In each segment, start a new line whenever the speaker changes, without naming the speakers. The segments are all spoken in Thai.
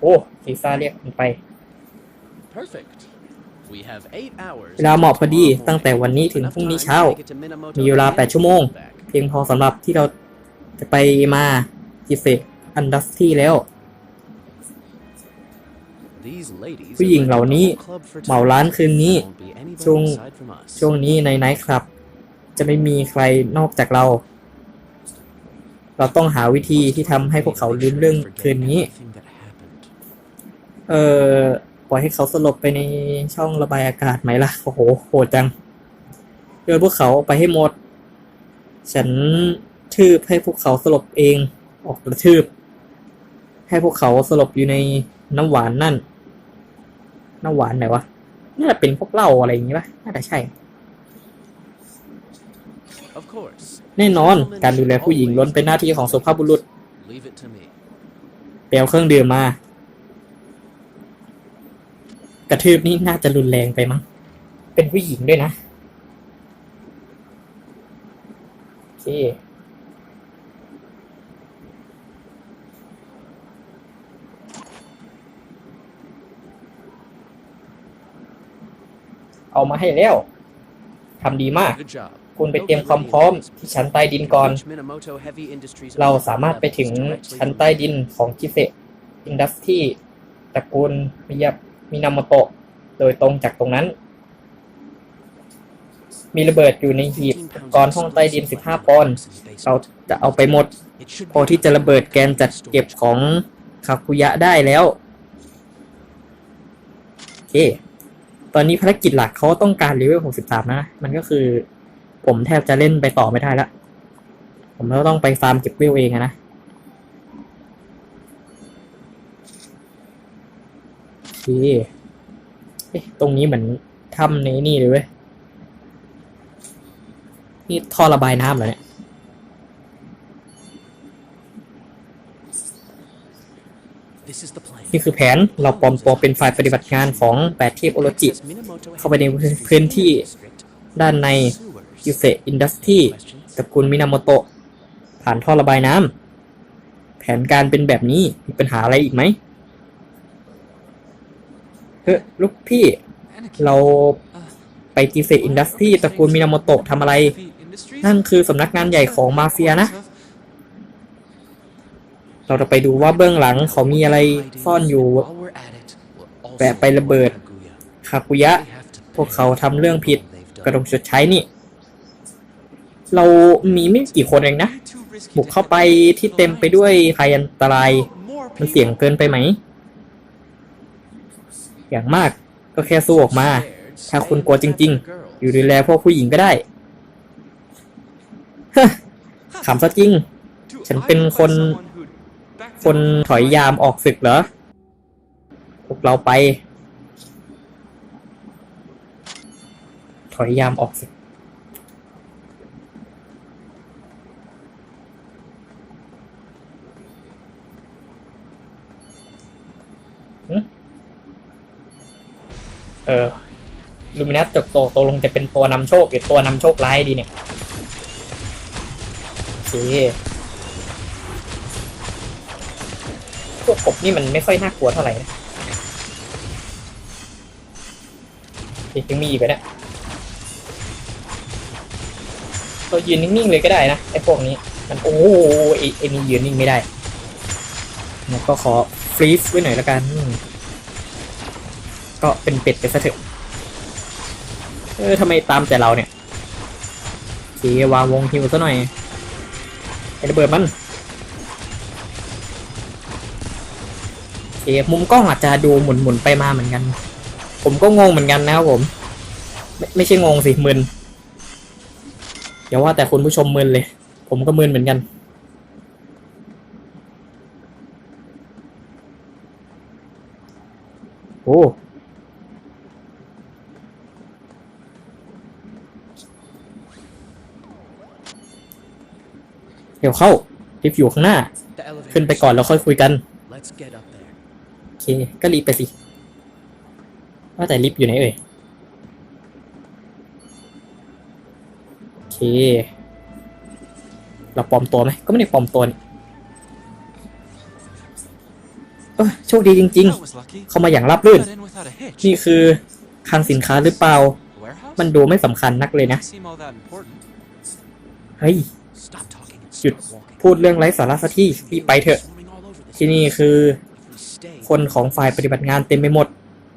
โอ้ซีซ่าเรียกคุณไป
Perfect. We have eight hours
เวลาเหมาะพอดีตั้งแต่วันนี้ถึงพรุ่งนี้เช้า มีเวลา 8 ชั่วโมง เพียงพอสำหรับที่เราจะไปมากิเซอันดัสที่แล้ว ผู้หญิงเหล่านี้เหมาร้านคืนนี้ ช่วงช่วงนี้ในไนท์คลับ จะไม่มีใครนอกจากเรา เราต้องหาวิธีที่ทำให้พวกเขาลืมเรื่องคืนนี้ เออปล่อยให้เขาสลบไปในช่องระบายอากาศไหมล่ะ โอ้โห โหดจังโยนพวกเขาออกไปให้หมด ฉันทืบให้พวกเขาสลบเอง ออกกระทืบ ให้พวกเขาสลบอยู่ในน้ำหวานนั่น น้ำหวานไหนวะ น่าจะเป็นพวกเหล้าอะไรอย่างงี้ป่ะน่าจะใช่
Of course.
แน่นอน การดูแลผู้หญิงล้วนเป็นหน้าที่ของสุภาพบุรุษ
Leave it to me.
เปลวเครื่องดื่มมา กระทืบนี่น่าจะรุนแรงไปมั้ง เป็นผู้หญิงด้วยนะ โอเค เอามาให้แล้ว ทำดีมาก
Good job.
คุณไปเตรียมความพร้อมที่ชั้นใต้ดินก่อน
Minamoto Heavy Industries
เราสามารถไปถึงชั้นใต้ดินของกิเซอินดัสที่ตระกูลมิยา มินาโมโตะโดยตรงจากตรงนั้น มีระเบิดอยู่ในหีบกรณ์ห้องใต้ดิน 15 ปอนด์เราจะเอาไปหมด พอที่จะระเบิดแกนจัดเก็บของคาคุยะได้แล้วโอเคตอนนี้ภารกิจหลักเขาต้องการเลเวล 63 นะ มันก็คือ ผมแทบจะเล่นไปต่อไม่ได้ละ ผมก็ต้องไปฟาร์มเก็บเวลเองนะ โอเคเอ๊ะ ตรงนี้เหมือนถ้ำในนี่เลยเว้ย นี่ท่อระบายน้ำเหรอเนี่ย
This is the plan.
นี่คือแผนเราปลอมตัวเป็นฝ่ายปฏิบัติงานของแปดเทพโอโรจิ เข้าไปในพื้นที่ด้านในยูเซอินดัสที่ตระกูลมินาโมโตะผ่านท่อระบายน้ำแผนการเป็นแบบนี้มีปัญหาอะไรอีกไหม เฮ้ยลูกพี่ เราไปจีเซอินดัสที่ตระกูลมินาโมโตะทำอะไร นั่นคือสำนักงานใหญ่ของมาเฟียนะ เราจะไปดูว่าเบื้องหลังเขามีอะไรซ่อนอยู่แปะไประเบิดคาคุยะ พวกเขาทำเรื่องผิดกระดงชดใช้นี่ เรามีไม่กี่คนเองนะ บุกเข้าไปที่เต็มไปด้วยภัยอันตราย มันเสี่ยงเกินไปไหม อย่างมากก็แค่สู้ออกมา ถ้าคุณกลัวจริง ๆ อยู่ดูแลพวกผู้หญิงก็ได้ขำซะจริง ฉันเป็นคน คนถอยยามออกศึกเหรอ พวกเราไป ถอยยามออกศึก เออลูมินัสจบโตโตลงจะเป็นตัวนำโชคหรือตัวนำโชคร้ายดีเนี่ยโอเคพวกกบนี่มันไม่ค่อยน่ากลัวเท่าไหร่นะยังมีอีกไหมเนี่ยเรายืนนิ่งๆเลยก็ได้นะไอ้พวกนี้ มันโอ้ไอ้นี่ยืนนิ่งไม่ได้แล้วก็ขอฟรีซไว้หน่อยละกันอ ก็เป็นเป็ดไปซะเถอะ เออทำไมตามแต่เราเนี่ยเควางวงฮิวซะหน่อยไอระเบิดมันโอมุมกล้องอาจจะดูหมุนหมุนๆไปมาเหมือนกัน ผมก็งงเหมือนกันนะครับผม ไม่ไม่ใช่งงสิมึนอย่าว่าแต่คุณผู้ชมมึนเลย ผมก็มึนเหมือนกันโอ้ เดี๋ยวเข้าลิฟต์อยู่ข้างหน้า ขึ้นไปก่อนแล้วค่อยคุยกัน
Let's get up there.
โอเคก็รีบไปสิว่าแต่ลิฟต์อยู่ไหนเอ่ยโอเค เราปลอมตัวไหมก็ไม่ได้ปลอมตัวนี่โอเคเออโชคดีจริง
That was lucky.
ๆเข้ามาอย่างราบรื่น
Got in without a hitch.
นี่คือคลังสินค้าหรือเปล่า
Warehouse?
มันดูไม่สำคัญนักเลยนะ
Doesn't seem all that important.
เฮ้ย
Stop talking and
หยุด
start walking.
พูดเรื่องไร้สาระสักที่รีบไปเถอะ
Swarming all over this
ที่นี่คือ
If we stay,
คนของฝ่ายปฏิบัติงานเต็มไปหมด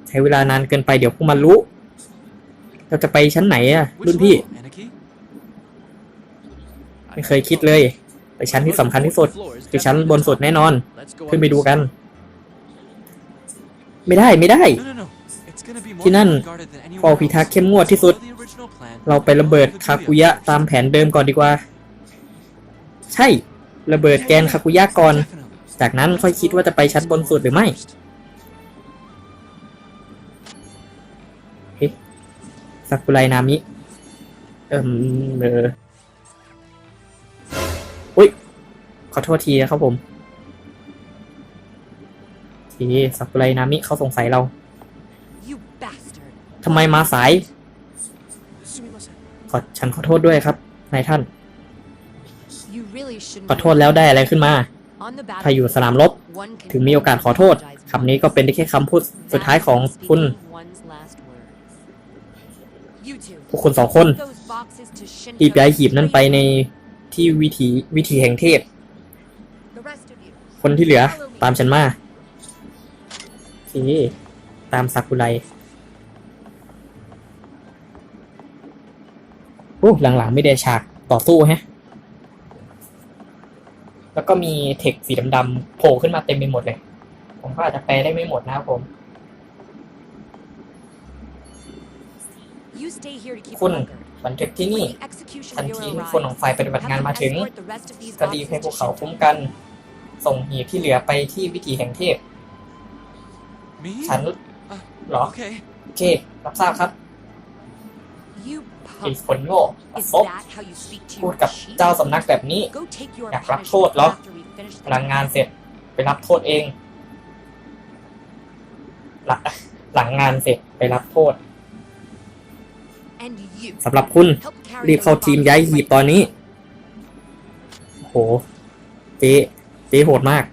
ใช้เวลานานเกินไปเดี๋ยวพวกมันรู้ เราจะไปชั้นไหนอะ
Which
รุ่นพี่
level, Anarchy?
ไม่เคยคิดเลย ไปชั้นที่สำคัญที่สุดคือชั้นบนสุดแน่นอน
Let's go
ขึ้น
up
ไปดู
this
กัน ไม่ได้ไม่ได้
No, no, no. It's gonna be more
ที่นั่น
guarded than anywhere
เฝ้าพิทัก
else.
ษ์เข้มงวดที่สุด
Follow the original plan.
เราไประเบิดคากุยะตามแผนเดิมก่อนดีกว่า ใช่ ระเบิดแกนคากุยะก่อน
Definitely.
จากนั้นค่อยคิดว่าจะไปชั้นบนสุดหรือไม่
First.
ซากุไรนามิ เอิมเอออุ้ย ขอโทษทีนะครับผม ทีซากุไรนามิเขาสงสัยเรา
You bastard.
ทำไมมาสาย
Sumimasen.
ขอฉันขอโทษด้วยครับนายท่าน
You really shouldn't
ขอโทษแล้วได้อะไรขึ้นมา
On the
ถ้าอยู่สนามรบ
one can
ถึงมีโอกาสขอโทษคำนี้ก็เป็นได้แค่คำพูดสุดท้ายของคุณ
Speaking one's last words. You two.
พวกคุณสองคน
Those boxes to Shinto
รีบย้ายหีบนั้นไปในที่วิถีวิถีแห่งเทพ
The rest of you.
คนที่เหลือตามฉันมาโอเคตามซากุไรโอ้หลังๆไม่ได้ฉากต่อสู้แฮะ แล้วก็มีเทคสีดำๆโผล่ขึ้นมาเต็มไปหมดเลย ผมก็อาจจะแปลได้ไม่หมดนะครับผม
You stay here to keep
คุณ
them covered.
บันทึกที่นี่
When the execution
ทัน
bureau
ทีที่คนของ
arrives,
ฝ่ายปฏิบัติงาน
have
มา
them
ถึง
escort the rest of these
ก็รีบให้
boxes
พวก
to
เขา
Shinto.
คุ้มกัน ส่งหีบที่เหลือไปที่วิถีแห่งเทพ
Me?
ฉัน
Uh,
เหรอ
Okay.
โอเค รับทราบครับ
You
ไอ้
punk.
คนโง่ปัส
Is
ซบ
that how you speak to
พูด
your
กับ
chief?
เจ้าสำนักแบบนี้
Go take your
อยากรับ
punishment
โทษเหรอ
after we finish the
พลังงานเสร็จไปรับโทษเอง หลังหลังงานเสร็จไปรับโทษ
And you
สำหรับคุณ
help carry
รีบเข้า
those
ทีม
boxes
ย้าย
to
หี
my
บตอนนี้โอ้โหเจ๊เจ๊โหดมาก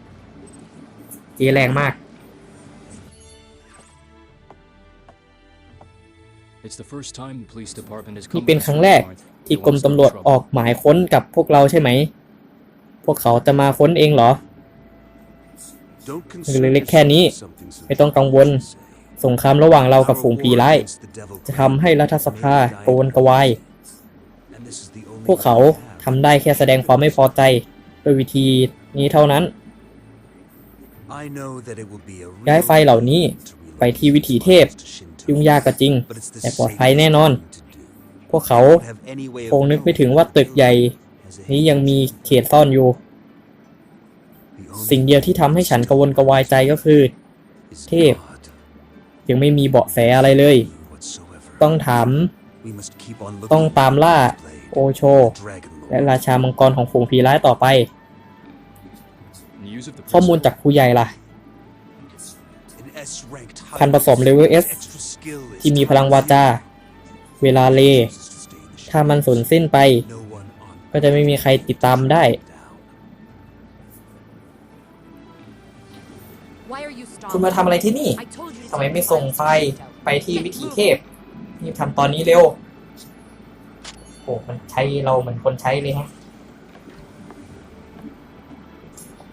เจ๊แรงมาก นี่
come
เป็นครั้งแรกที่กรมตำรวจออกหมายค้นกับพวกเราใช่ไหม พวกเขาจะมาค้นเองเหรอ
เล็กๆแค่นี้
ไม่ต้องกังวล สงครามระหว่างเรากับฝูงผีร้าย จะทำให้รัฐสภาโกวนกระวาย พวกเขาทำได้แค่แสดงความไม่พอใจด้วยวิธีนี้เท่านั้น
ย้ายไฟเหล่านี้
ไป
ไป
ที่
ที่
วิ
วิ
ถี
ถี
เท
เท
พ
พ
ยุ่
ยุ่
ง
ง
ยายา
กก
ก็
ก็
จ
จ
ริ
ริ
ง
ง
แต่
แต่
ป
ป
ล
ล
อ
อ
ด
ด
ภั
ภั
ย
ย
แน่
แน่
น
น
อ
อนน
พวกเขาคงนึกไม่ถึงว่าตึกใหญ่ นี้ยังมีเขตซ่อนอยู่ สิ่งเดียวที่ทำให้ฉันกระวนกระวายใจก็คือ เทพ ยังไม่มีเบาะแสอะไรเลย ต้องถาม
ต้องตามล่า
โอโช และ
และ
ราชามังกรของฝูงผีร้ายต่อไป
News of the
ข้อมูลจากครูใหญ่ล่ะ
พันผสมเลเวล S
ที่มีพลังวาจา เวลาเล ถ้ามันสูญสิ้นไป ก็จะไม่มีใครติดตามได้ คุณมาทำอะไรที่นี่ทำไมไม่ส่งไฟไปที่วิถีเทพนี่ทำตอนนี้เร็ว โอ้มันใช้เราเหมือนคนใช้เลยฮะ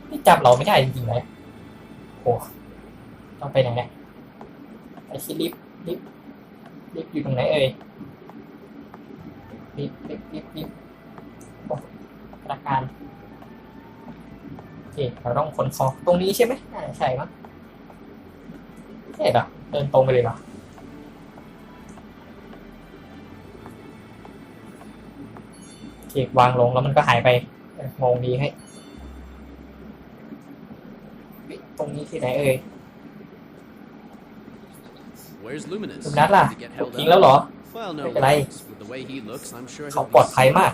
นี่จับเราไม่ได้จริงๆเลยโอ้ต้องไปไหนเนี่ยไปที่ลิฟต์ ลิฟต์ลิฟอยู่ตรงไหนเอ่ยลิฟต์ลิฟต์ลิฟต์ลิฟโอ้พนักานโอเคเราต้องขนของตรงนี้ใช่ไหมใช่มั้งใช่เหรอเดินตรงไปเลยเหรอโอเควางลงแล้วมันก็หายไปเองงดีให้ ตรงนี้ที่ไหนเอ่ย
Where's Luminous?
คุณนัทล่ะ
Did he get
ถูก
held
ทิ้ง
up?
แล้วเหรอ
Well, no.
ไม่เป็นไร
thanks. With the way he looks, I'm sure
เขา
he'll
ปลอด
be
ภัย
safe.
มาก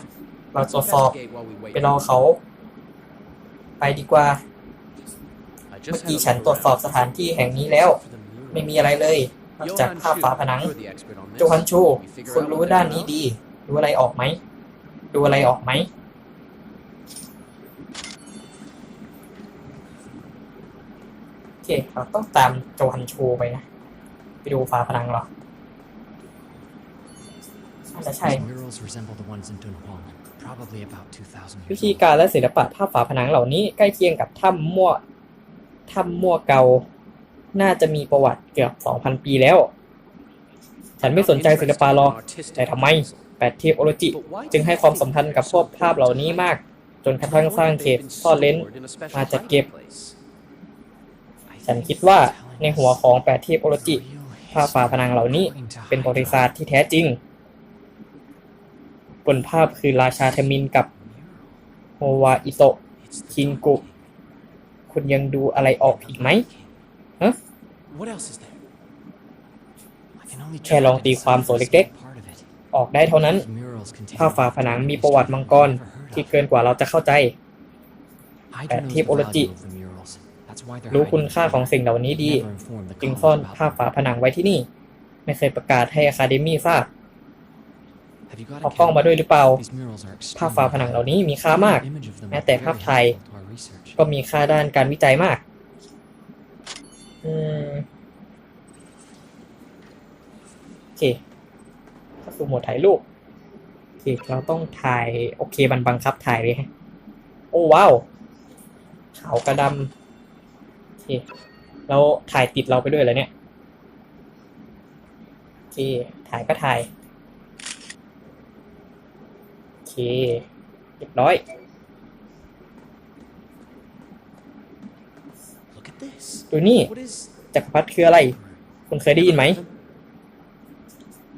เราตรวจสอบ
Investigate while we wait.
ไปรอเขา ไปดีกว่า
I
เมื่
just
อกี้
had a
ฉัน
look
ตรวจสอบ
around.
สถานที่แห่งนี้แล้ว
For the mural.
ไม่มีอะไรเลยนอกจาก
Johan
ภาพ
Chu,
ฝาผนัง
you're the expert on this.
โจฮันชู
We figure
คุณ
out
รู้
what
ด้าน
they're
นี้
about?
ดี ดูอะไรออกไหม ดูอะไรออกไหมโอเคเคเราต้องตามโจฮันโชไปนะ ไปดูฝาผนังเหรอน่าจะใช่
These murals resemble the ones in Dunhuang, probably about 2,000
วิ
years
ธี
old.
การและศิลปะภาพฝาผนังเหล่านี้ใกล้เคียงกับถ้ำมั่วถ้ำมั่วเกา น่าจะมีประวัติเกือบ 2,000 ปีแล้ว ฉันไม่สนใจศิลปะหรอกแต่ทำไม แปดเทพโอโรจิ จึงให้ความสำคัญกับพวกภาพเหล่านี้มาก จนกระทั่งสร้างเขตซ่อนเลนมาจัดเก็บฉันคิดว่าในหัวของแปดเทพโอโรจิ ภาพฝาผนังเหล่านี้ เป็นประวัติศาสตร์ที่แท้จริง บนภาพคือราชาเทมินกับโฮวาอิโตะคิงกุ คุณยังดูอะไรออกอีกไหมฮะแค่ลองตีความส่วนเล็ก
part of it.
ออกได้เท่านั้น ภาพฝาผนังมีประวัติมังกรที่เกินกว่าเราจะเข้าใจแปด
knows
เทพโอโรจิ รู้
hiding
คุณค่า
them.
ของสิ่งเหล่านี้ดี
Never informed the
จึง
commons
ซ่อน
about
ภาพ
them.
ฝาผนังไว้ที่นี่ ไม่เคยประกาศให้อะคาเดมี่ทราบ
Have you got a
เอากล้องมาด้วยหรือเปล่า
These murals are
ภาพฝาผนังเหล่านี้มีค่ามาก
Image of them
แม้แต่ภาพถ่าย
very helpful to our research.
ก็มีค่าด้านการวิจัยมาก อืมโอเคเข้าสู่โหมดถ่ายรูปโอเคเราต้องถ่าย โอเคมันบังคับถ่ายเลยฮะโอ้ว้าวขาวกระดำโอ เคแล้วถ่ายติดเราไปด้วยเหรอเนี่ยโอเคถ่ายก็ถ่ายโอเคเรียบร้อย
Look at this.
ดูนี่
What is
จักรพรรดิคืออะไร คุณเคยได้ยินไหม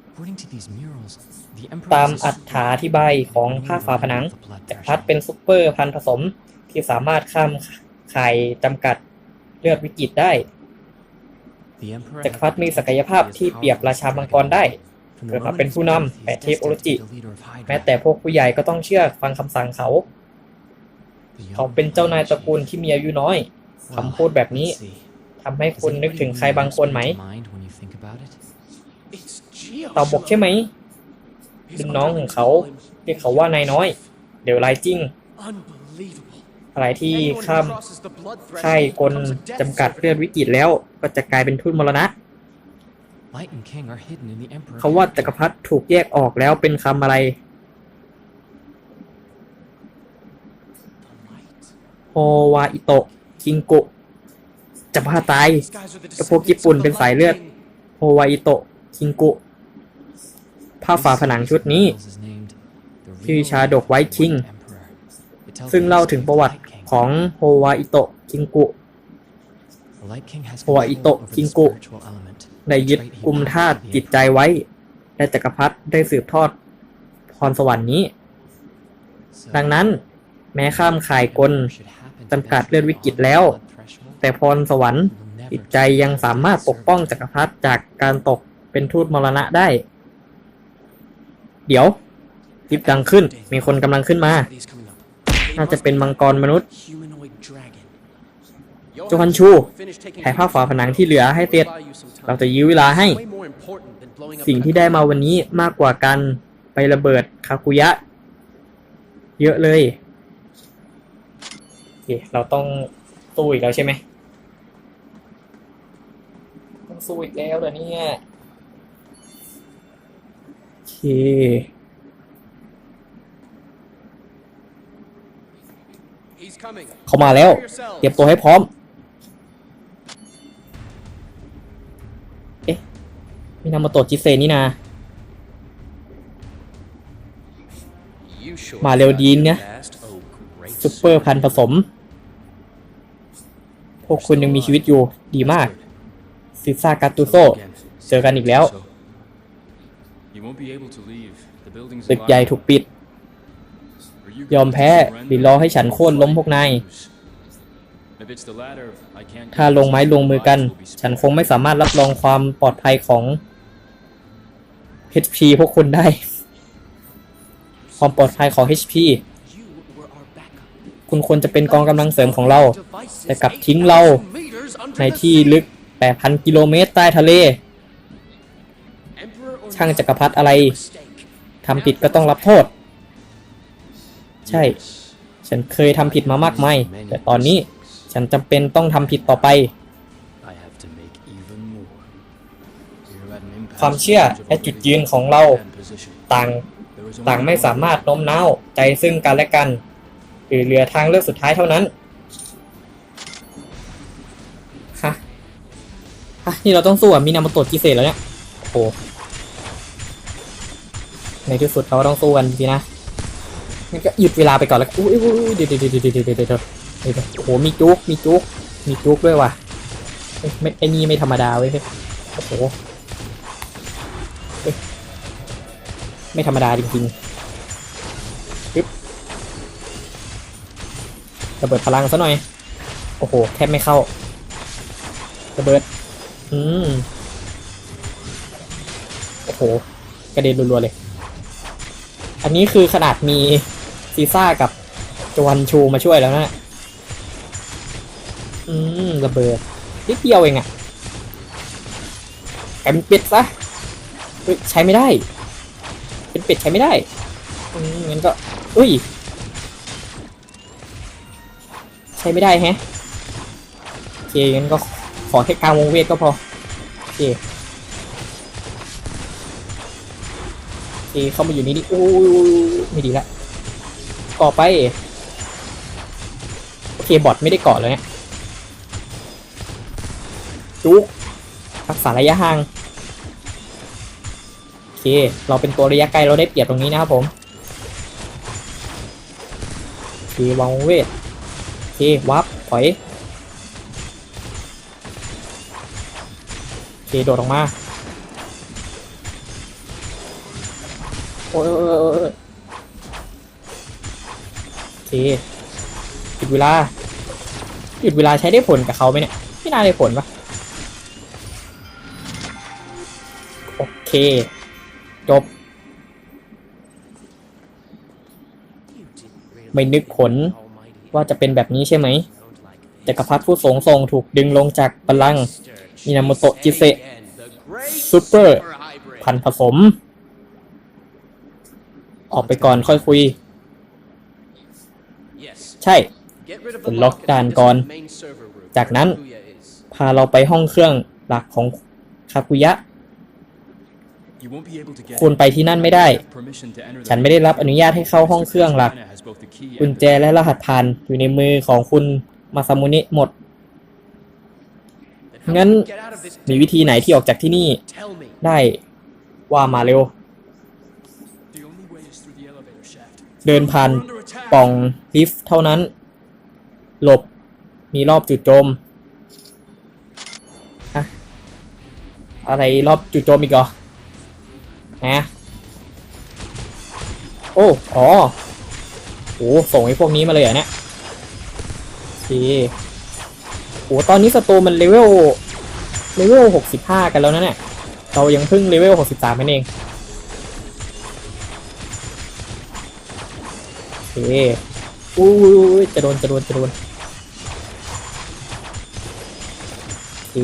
According to these murals, the emperor
ตาม
is a
อัถาธิบายของภาพฝาผนัง จักรพรรดิเป็นซุปเปอร์พันธุ์ผสมที่สามารถข้ามข่ายจำกัด เลือดวิกฤตได้
The emperor
จักรพรรดิมีศักยภาพที่เปรียบราชามังกรได้
From
เกิ
the
ดมาเป็น
Roman
ผู้นำ
faith,
แปด
he's
เทพโอโร
destined
จิ
to be the leader of Hydra.
แม้แต่พวกผู้ใหญ่ก็ต้องเชื่อฟังคำสั่งเขา
The young
เขาเป็นเจ้านายตระกูลที่มีอายุน้อย
Well,
คำพูดแบบนี้
let's see.
ทำให้
Does
คุณนึก
anybody
ถึงใครบางคนไหม
spring to mind when you think about it? It's Geo.
เต่าบกใช่ไหมเป็นน้องของเขาเรียกเขาว่านายน้อย เดี๋ยวไลายจริง
Unbelievable.
อะไรที่
Anyone who
ข้าม
crosses the blood
ค่าย
threshold
กล
becomes a death
จำกัด
servant.
เลือดวิกฤตแล้วก็จะกลายเป็นทูตมรณะ
Light and King are hidden in the emperor.
เขาว่าจักรพรรดิถูกแยกออกแล้วเป็นคำอะไรโฮวาอิโตะคิงกุจะพาตายกับพวกญี่ปุ่นเป็นสายเลือดโฮวาอิโตะคิงกุภาพฝาผนังชุดนี้ชื่อชาดกไวท์คิง ซึ่งเล่าถึงประวัติของโฮวาอิโตะคิงกุ
โฮวาอิโตะคิงกุ
ได้ยึดกุมธาตุจิตใจไว้ และจักรพรรดิได้สืบทอดพรสวรรค์นี้ ดังนั้นแม้ข้ามข่ายกลจำกัดเลือดวิกฤตแล้ว แต่พรสวรรค์จิตใจยังสามารถปกป้องจักรพรรดิจากการตกเป็นทูตมรณะได้ เดี๋ยวลิฟต์ดังขึ้นมีคนกำลังขึ้นมา น่าจะเป็นมังกรมนุษย์โจฮันชูถ่ายภาพฝาผนังที่เหลือให้เสร็จเราจะยื้อเวลาให้ สิ่งที่ได้มาวันนี้มากกว่าการไประเบิดคากุยะ เยอะเลยเเราต้องสู้อีกแล้วใช่ไหมต้องสู้อีกแล้วเหรอเนี่ยโอเค เขามาแล้ว เตรียมตัวให้พร้อม เอ๊ะมินาโมโตะจิเซนี่นามาเร็วดีนเนี่ยซุปเปอร์พันธุ์ผสม พวกคุณยังมีชีวิตอยู่ดีมากซิซ่ากาตูโซเจอกันอีกแล้ว
You won't be able to leave. The building's
ตึกใหญ่ถูกปิด
Are you
ยอมแพ้หรือรอให้ฉันโค่นล้มพวกนาย ถ้าลงไม้ลงมือกัน ฉันคงไม่สามารถรับรองความปลอดภัยของ HP พวกคุณได้ ความปลอดภัยของ HP คุณควรจะเป็นกองกำลังเสริมของเรา แต่กลับทิ้งเรา ในที่ลึก 8,000 กิโลเมตรใต้ทะเล ช่างจักรพรรดิอะไรทำผิดก็ต้องรับโทษ ใช่ ฉันเคยทำผิดมามากมาย แต่ตอนนี้ฉันจำเป็นต้องทำผิดต่อไป ความเชื่อและจุดยืนของเราต่างต่างไม่สามารถโน้มน้าวใจซึ่งกันและกัน หรือเหลือทางเลือกสุดท้ายเท่านั้นฮะฮะนี่เราต้องสู้อะมีนามาตดกิเศษแล้วเนี่ยโอ้ในที่สุดเราต้องสู้กันสินะ งั้นก็หยุดเวลาไปก่อนแล้วอุ้ยอุ้ยเดี๋ยวเดี๋ยวเดี๋ยวเดี๋ยวเดี๋ยวโอ้โหมีจุกมีจุกมีจุกด้วยว่ะไม่ไอ้นี่ไม่ธรรมดาเว้ยโอ้โหไม่ธรรมดาจริงๆปึ๊บระเบิดพลังซะหน่อย โอ้โหแทบไม่เข้าระเบิด อืมโอ้โห กระเด็นรัวๆเลย อันนี้คือขนาดมี ซีซ่ากับจวนชูมาช่วยแล้วนะอืมระเบิดนิดเดียวเองอะกลายเป็นเป็ดซะเฮ้ยใช้ไม่ได้ เป็นเป็ดใช้ไม่ได้อืมงั้นก็อุ้ย ใช้ไม่ได้แฮะโอเคงั้นก็ขอแค่กลางวงเวทก็พอโอเคโอเคเข้ามาอยู่นี่ดิโอ้ยไม่ดีละ ก่อไป โอเคบอทไม่ได้เกาะเลยเนี่ยจุกรักษาระยะห่าง โอเค เราเป็นตัวระยะไกลเราได้เปรียบตรงนี้นะครับผมโอเควางเวทโอเควับถอยโอเคโดดออกมา โอ้ยโอ้ยโอ้ยโอ้ยโอ เคหยุดเวลาหยุดเวลาใช้ได้ผลกับเขาไหมเนี่ยไม่น่าได้ผลปะโอเค จบ ไม่นึกผลว่าจะเป็นแบบนี้ใช่ไหมจักรพรรดิผู้ทรงทรงถูกดึงลงจากบัลลังก์มินามโตะจิเซะซูเปอร์ พันผสม ออกไปก่อนค่อยคุย ใช่
กด
ล็อกด่านก่อน จากนั้น พาเราไปห้องเครื่องหลักของคากุยะ คุณไปที่นั่นไม่ได้ ฉันไม่ได้รับอนุญาตให้เข้าห้องเครื่องหลัก กุญแจและรหัสผ่านอยู่ในมือของคุณมาซามุนิหมด งั้นมีวิธีไหนที่ออกจากที่นี่ ได้ว่ามาเร็ว เดินผ่าน ป่องลิฟเท่านั้น หลบ มีรอบจุดโจมอะอะไรรอบจุดโจมอีกเหรอฮะโอ้อ๋อโอ้ส่งให้พวกนี้มาเลยเหรอเนี่ยโอเคโอ้ตอนนี้สตร์มันเลเวลเลเวลหกสิบห้ากันแล้วนะเนี่ย เรายังเพิ่งเลเวลหกสิบสามนเอง อุ้ยจะโดนจะโดนจะโดนโอเค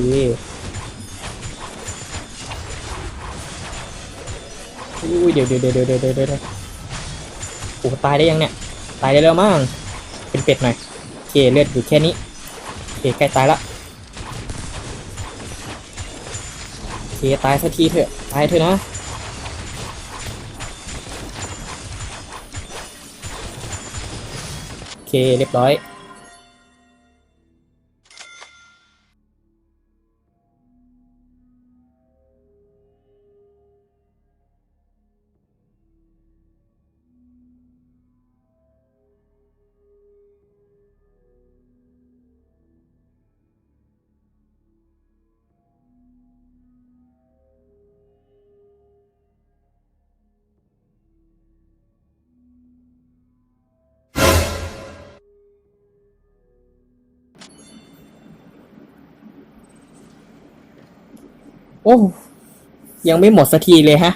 อุ้ยเดี๋ยวเดี๋ยวเดี๋ยวเดี๋ยวเดี๋ยวเดี๋ยวโอ้ตายได้ยังเนี่ย ตายได้แล้วมั้งเป็นเป็ดหน่อยโอเคเลือดอยู่แค่นี้โอเคใกล้ตายละโอเคตายสักทีเถอะ ตายเถอะนะ เคเรียบร้อย อ้ยังไม่หมดสักทีเลยฮะ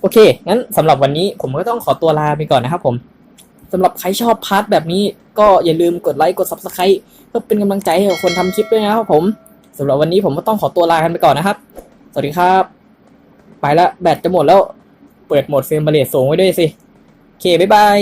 โอเค งั้นสำหรับวันนี้ผมก็ต้องขอตัวลาไปก่อนนะครับผมสำหรับใครชอบพาร์ทแบบนี้ก็อย่าลืมกดไลค์กด subscribe เพื่อเป็นกำลังใจให้กับคนทำคลิปด้วยนะครับผมสำหรับวันนี้ผมก็ต้องขอตัวลากันไปก่อนนะครับ สวัสดีครับ ไปละแบตจะหมดแล้ว เปิดโหมดเฟรมเบรทสูงไว้ด้วยสิ โอเค บ๊ายบาย